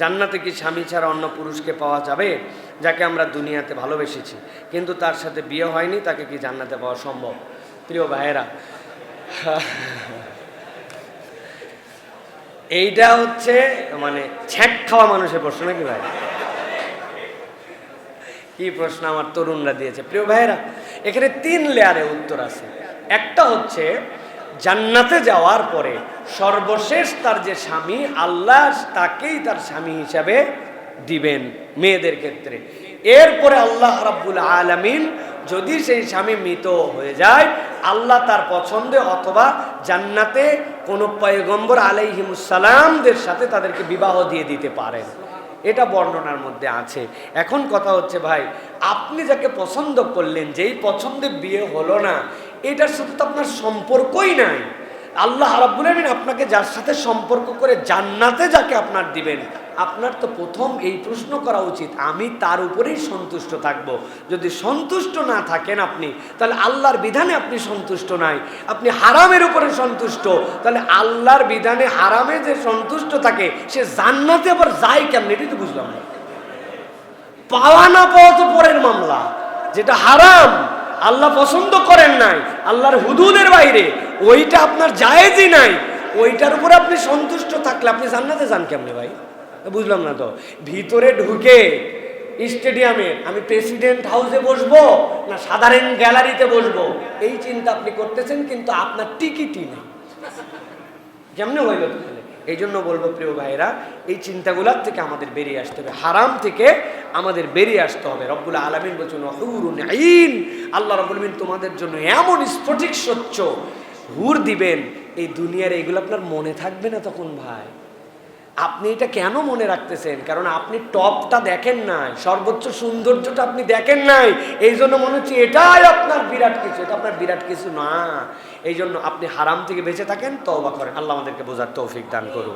জান্নাতে কি স্বামী ছাড়া অন্য পুরুষকে পাওয়া যাবে? যাকে আমরা দুনিয়াতে ভালোবেসেছি। কিন্তু তার সাথে বিয়ে হয়নি, তাকে কি জান্নাতে পাওয়া সম্ভব? প্রিয় ভাইয়েরা, এইটা হচ্ছে মানে ছ্যাঁক খাওয়া মানুষের প্রশ্ন নাকি ভাই? কি প্রশ্ন আমার তরুণরা দিয়েছে। প্রিয় ভাইয়েরা, এখানে তিন লেয়ারে উত্তর আছে। একটা হচ্ছে জান্নাতে যাওয়ার পরে সর্বশেষ তার যে স্বামী, আল্লাহ তাকেই তার স্বামী হিসাবে দিবেন মেয়েদের ক্ষেত্রে। এরপরে আল্লাহ রাব্বুল আলামিন যদি সেই স্বামী মৃত হয়ে যায়, আল্লাহ তার পছন্দে অথবা জান্নাতে কোনো পয়গম্বর আলাইহিমুসালামদের সাথে তাদেরকে বিবাহ দিয়ে দিতে পারেন। এটা বর্ণনার মধ্যে আছে। এখন কথা হচ্ছে, ভাই, আপনি যাকে পছন্দ করলেন, যেই পছন্দে বিয়ে হলো না এটার সাথে তো আপনার সম্পর্কই নাই। আল্লাহ রাব্বুল আপনাকে যার সাথে সম্পর্ক করে জান্নাতে যাকে আপনার দিবেন, আপনার তো প্রথম এই প্রশ্ন করা উচিত, আমি তার উপরেই সন্তুষ্ট থাকব। যদি সন্তুষ্ট না থাকেন আপনি, তাহলে আল্লাহর বিধানে আপনি সন্তুষ্ট নাই। আপনি হারামের উপরে সন্তুষ্ট, তাহলে আল্লাহর বিধানে হারামে যে সন্তুষ্ট থাকে, সে জান্নাতে আবার যায় কেমন? এটাই তো বুঝলাম না। পাওয়া না পাওয়া তো পরের মামলা, যেটা হারাম। আল্লাহ পছন্দ করেন নাই, আল্লাহর হুদুদের বাইরে, ওইটা আপনার জায়েজই নাই, ওইটার উপরে আপনি সন্তুষ্ট থাকলে আপনি জান্নাতে যান কেমনে ভাই? বুঝলাম না তো। ভিতরে ঢুকে স্টেডিয়ামে আমি প্রেসিডেন্ট হাউসে বসবো না সাধারণ গ্যালারিতে বসবো? এই চিন্তা আপনি করতেছেন, কিন্তু আপনার টিকিটই নেই। কেমনে হইল তাহলে? এই জন্য বলব প্রিয় ভাইরা এই চিন্তাগুলার থেকে আমাদের বেরিয়ে আসতে হবে। হারাম থেকে আমাদের বেরিয়ে আসতে হবে। রব্বুল আলমিন বলছেন আইন আল্লাহ রব্বুল তোমাদের জন্য এমন স্ফটিক স্বচ্ছ হুর দিবেন। এই দুনিয়ার এইগুলো আপনার মনে থাকবে না তখন ভাই। আপনি এটা কেন মনে রাখতেছেন? কারণ আপনি টপটা দেখেন নাই, সর্বোচ্চ সৌন্দর্যটা আপনি দেখেন নাই এই জন্য মনে হচ্ছে এটাই আপনার বিরাট কিছু, এটা আপনার বিরাট কিছু না। এই জন্য আপনি হারাম থেকে বেঁচে থাকেন, তওবা করেন। আল্লাহ আমাদেরকে বোঝার তৌফিক দান করুন